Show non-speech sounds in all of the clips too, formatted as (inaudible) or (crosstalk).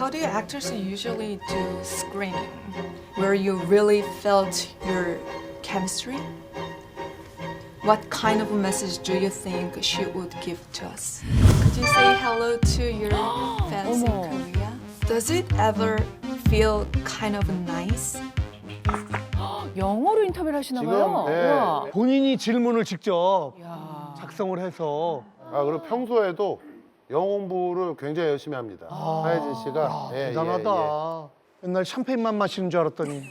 How do you actors usually do screening? Where you really felt your chemistry? What kind of message do you think she would give to us? Could you say hello to your fans in. Korea? Does it ever feel kind of nice? 영어로 인터뷰를 하시나 지금, 봐요. 네. 우와. 본인이 질문을 직접 야. 작성을 해서 아 그리고 평소에도 영어 공부를 굉장히 열심히 합니다. 하예진 씨가 아, 예, 대단하다. 예, 예. 맨날 샴페인만 마시는 줄 알았더니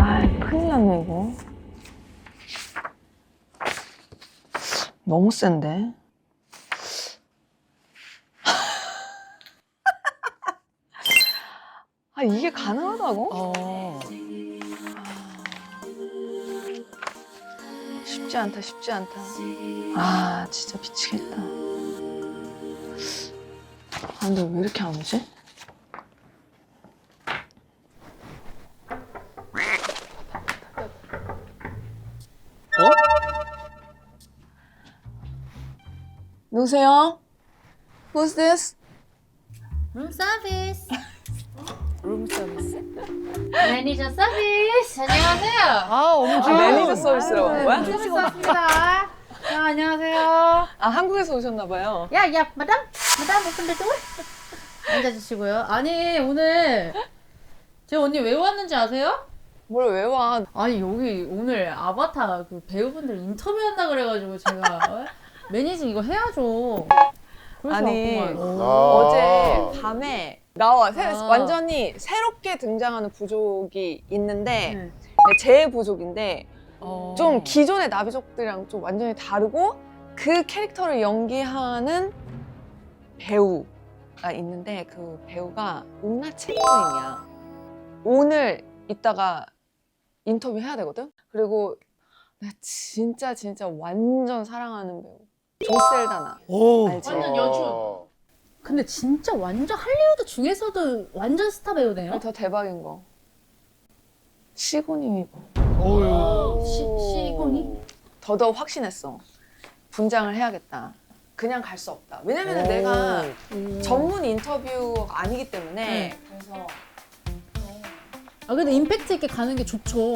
아이, 큰일 났네, 이거. 너무 센데? (laughs) 아, 이게 가능하다고? 어. 쉽지 않다, 쉽지 않다. 아, 진짜 미치겠다. 아, 근데 왜 이렇게 안 오지? 어? 누구세요? Who's this? 룸 서비스. 매니저 서비스. 안녕하세요. 아, 엄지. 아, 매니저 서비스라고 한 거야? 서비스 왔습니다. 야, 안녕하세요. 아, 한국에서 오셨나봐요. 야, 야, 마담, 마담 오픈데 좀 앉아주시고요. 아니 오늘 제 언니 왜 왔는지 아세요? 뭘 왜 와? 아니 여기 오늘 아바타 그 배우분들 인터뷰한다 그래가지고 제가 어? 매니징 이거 해야죠. 그래서 아니, 왔구만. 아. 어제 밤에 나와 새- 아. 완전히 새롭게 등장하는 부족이 있는데 네. 제 부족인데 어. 좀 기존의 나비족들이랑 좀 완전히 다르고 그 캐릭터를 연기하는 배우가 있는데 그 배우가 운나 채권이야 오늘 이따가 인터뷰 해야 되거든 그리고 나 진짜 진짜 완전 사랑하는 배우 조셀다나 오 알지? 완전 연출. 어. 근데 진짜 완전 할리우드 중에서도 완전 스타 배우네요. 더 대박인 거 시고님이 어유 시, 시공이? 더더욱 확신했어. 분장을 해야겠다. 그냥 갈 수 없다. 왜냐면 은 내가 전문 인터뷰가 아니기 때문에 그래서 아 근데 임팩트 있게 가는 게 좋죠.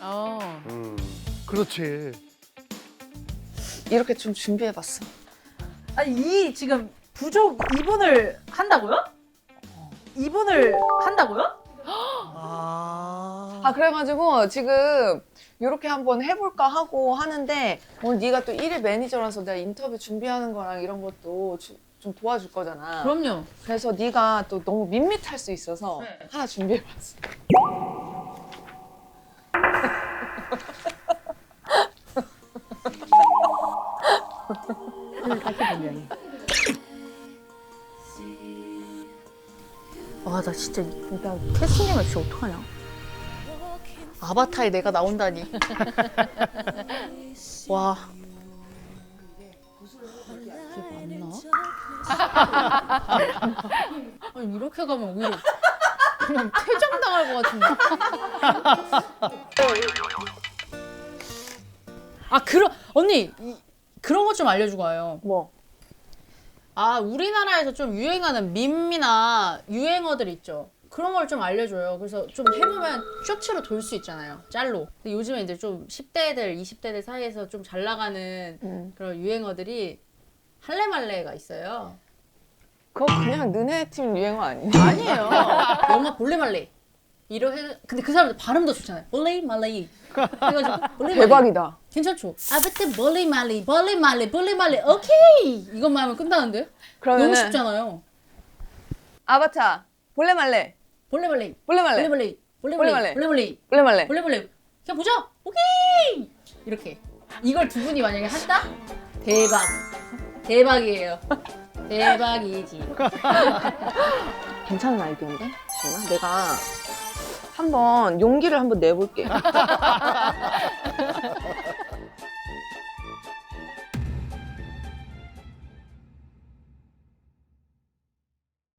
어. 음. 그렇지 이렇게 좀 준비해봤어. 아니 이 지금 부족 이분을 한다고요? 이분을 한다고요? 아, 아 그래가지고 지금 이렇게 한번 해볼까 하고 하는데 오늘 네가 또 일일 매니저라서 내가 인터뷰 준비하는 거랑 이런 것도 주- 좀 도와줄 거잖아. 그럼요. 그래서 네가 또 너무 밋밋할 수 있어서 네. 하나 준비해봤어. 와 나 진짜 나 캐스팅되면 진짜 어떡하냐? 아바타에 내가 나온다니. (laughs) 와. 이게 맞나? (laughs) 아니 이렇게 가면 오히려 그냥 퇴장당할 것 같은데. (laughs) 아 그런 언니 이- 그런 것 좀 알려주고 와요. 뭐? 아, 우리나라에서 좀 유행하는 밈이나 유행어들 있죠. 그런 걸 좀 알려줘요. 그래서 좀 해보면 쇼츠로 돌 수 있잖아요. 짤로. 근데 요즘에 이제 좀 10대들, 20대들 사이에서 좀 잘 나가는 음. 그런 유행어들이 할래말래가 있어요. 그거 그냥 너네 팀 유행어 아니니? 아니에요. 영화 볼레말레. 이렇게 근데 그 사람들 발음도 좋잖아요. 볼레말레. 그래가지고 (laughs) 볼레말레. 대박이다. 괜찮죠? 아무튼 볼레말레, 볼레말레, 볼레말레. 오케이. 이것만 하면 끝나는데? 그러면은 너무 쉽잖아요. 아바타 볼레말레 볼레말레. 볼레말레 볼레볼레 볼레말레. 볼레볼레 볼레볼레 볼레말레 볼레볼레 그냥 보자 오케이 이렇게 이걸 두 분이 만약에 한다 대박 대박이에요 대박이지 (laughs) 괜찮은 아이디어인데? 지훈아 내가 한번 용기를 한번 내볼게 (laughs)